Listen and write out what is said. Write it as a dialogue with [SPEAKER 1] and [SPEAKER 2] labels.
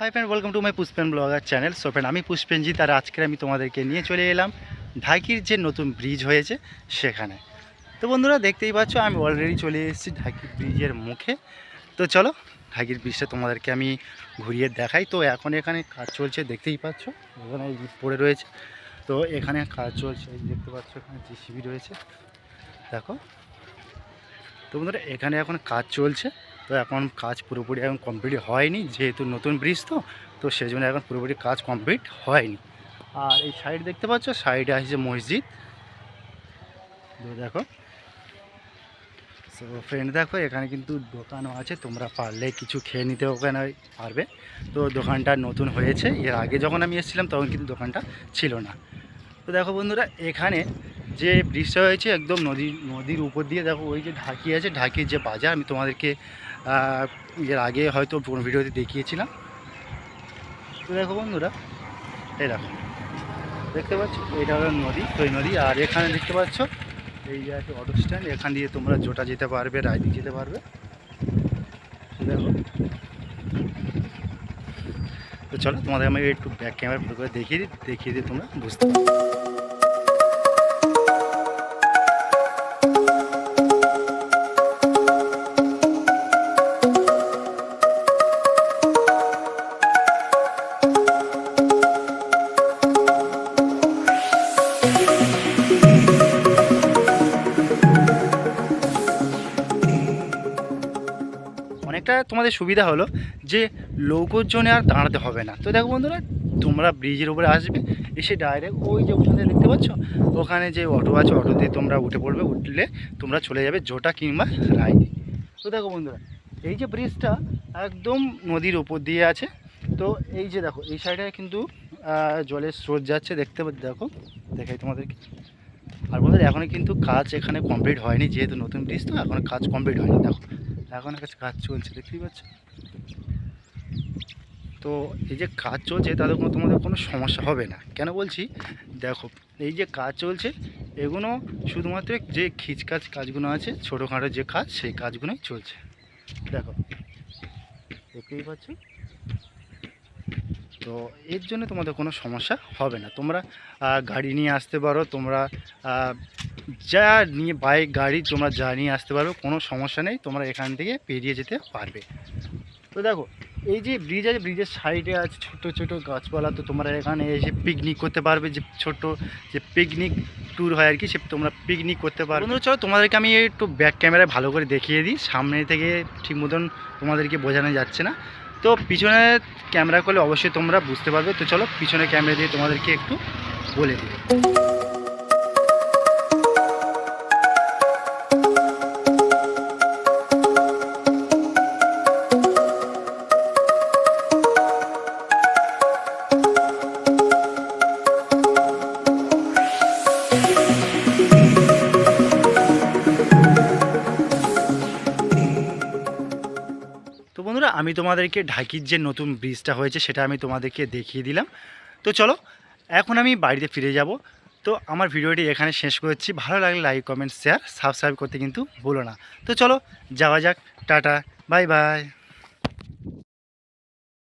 [SPEAKER 1] Hi friend welcome to my Pushpen blogger channel so friend আমি পুষ্পেনজিৎ আর আজকে আমি তোমাদেরকে নিয়ে চলে এলাম ঢাকির যে নতুন ব্রিজ হয়েছে সেখানে। তো বন্ধুরা, দেখতেই পাচ্ছ, আমি অলরেডি চলে এসেছি ঢাকির ব্রিজের মুখে। তো চলো, ঢাকির ব্রিজটা তোমাদেরকে আমি ঘুরিয়ে দেখাই। তো এখন এখানে কাজ চলছে, দেখতেই পাচ্ছ, এখানে পড়ে রয়েছে। তো এখানে কাজ চলছে দেখতে পাচ্ছ, এখানে জিসিবি রয়েছে। দেখো। তো বন্ধুরা, এখানে এখন কাজ চলছে। তো এখন কাজ পুরোপুরি এখন কমপ্লিট হয়নি, যেহেতু নতুন ব্রিজ তো তো সেই জন্য এখন পুরোপুরি কাজ কমপ্লিট হয়নি। আর এই সাইড দেখতে পাচ্ছ? সাইডে আসছে মসজিদ। দেখো। তো ফ্রেন্ড দেখো, এখানে কিন্তু দোকানও আছে, তোমরা পারলে কিছু খেয়ে নিতে ওখানে পারবে। তো দোকানটা নতুন হয়েছে, এর আগে যখন আমি এসেছিলাম তখন কিন্তু দোকানটা ছিল না। তো দেখো বন্ধুরা, এখানে যে ব্রিজটা হয়েছে একদম নদী, নদীর উপর দিয়ে দেখো, ওই যে ঢাকি আছে, ঢাকির যে বাজার, আমি তোমাদেরকে এর আগে হয়তো কোনো ভিডিওতে দেখিয়েছিলাম। তো দেখো বন্ধুরা, এই দেখো, দেখতে পাচ্ছ? এটা হলো নদী তো এই নদী, আর এখানে দেখতে পাচ্ছ? এই যে আছে অটো স্ট্যান্ড এখান দিয়ে তোমরা জোটা যেতে পারবে রায়দিক যেতে পারবে। দেখো, তো চলো তোমাদের আমি একটু ব্যাক ক্যামেরা করে দেখিয়ে দিই দেখিয়ে দিই তোমরা, বুঝতে পারবে অনেকটা তোমাদের সুবিধা হলো যে লৌকোর জন্য আর দাঁড়াতে হবে না। তো দেখো বন্ধুরা, তোমরা ব্রিজের উপরে আসবে, এসে ডাইরেক্ট ওই যে ওখানে দেখতে পাচ্ছ, ওখানে যে অটো আছে অটো দিয়ে তোমরা উঠে পড়বে, উঠলে তোমরা চলে যাবে জোটা কিংবা রায়দি তো দেখো বন্ধুরা, এই যে ব্রিজটা একদম নদীর উপর দিয়ে আছে। তো এই যে দেখো, এই সাইডে কিন্তু জলের স্রোত যাচ্ছে, দেখতে দেখো, দেখাই তোমাদেরকে। আর বন্ধুরা এখনও কিন্তু কাজ এখানে কমপ্লিট হয়নি, যেহেতু নতুন ব্রিজ, তো এখনও কাজ কমপ্লিট হয়নি। দেখো এখন কাছে কাজ চলছে, দেখতেই পাচ্ছ? তো এই যে কাজ চলছে তাদের কোনো তোমাদের কোনো সমস্যা হবে না। কেন বলছি? দেখো, এই যে কাজ চলছে এগুলো শুধুমাত্র যে খিচকাজ কাজগুলো আছে, ছোটোখাটো যে কাজ, সেই কাজগুলোই চলছে। দেখো, দেখতেই পাচ্ছ? তো এর জন্য তোমাদের কোনো সমস্যা হবে না। তোমরা গাড়ি নিয়ে আসতে পারো, তোমরা যা নিয়ে বাইক গাড়ি তোমরা যা নিয়ে আসতে পারবে কোনো সমস্যা নেই, তোমরা এখান থেকে পেরিয়ে যেতে পারবে। তো দেখো, এই যে ব্রিজ আছে ব্রিজের সাইডে আছে ছোট ছোট গাছপালা, তো তোমরা এখানে এসে পিকনিক করতে পারবে, যে ছোট, যে পিকনিক ট্যুর হয় আর কি, সে তোমরা পিকনিক করতে পারবে। বন্ধুরা, চলো তোমাদেরকে আমি একটু ব্যাক ক্যামেরায় ভালো করে দেখিয়ে দিই, সামনে থেকে ঠিক মতন তোমাদেরকে বোঝানো যাচ্ছে না। তো পিছনে ক্যামেরা করলে অবশ্যই তোমরা বুঝতে পারবে, তো চলো পিছনে ক্যামেরা দিয়ে তোমাদেরকে একটু বলে দিই। আমি তোমাদেরকে ঢাকির যে নতুন ব্রিজটা হয়েছে, সেটা আমি তোমাদেরকে দেখিয়ে দিলাম। তো চলো, এখন আমি বাড়িতে ফিরে যাব। তো আমার ভিডিওটি এখানে শেষ করছি। ভালো লাগলে লাইক কমেন্ট শেয়ার সাবস্ক্রাইব করতে কিন্তু ভুলো না। তো চলো, যাওয়া যাক। Tata bye bye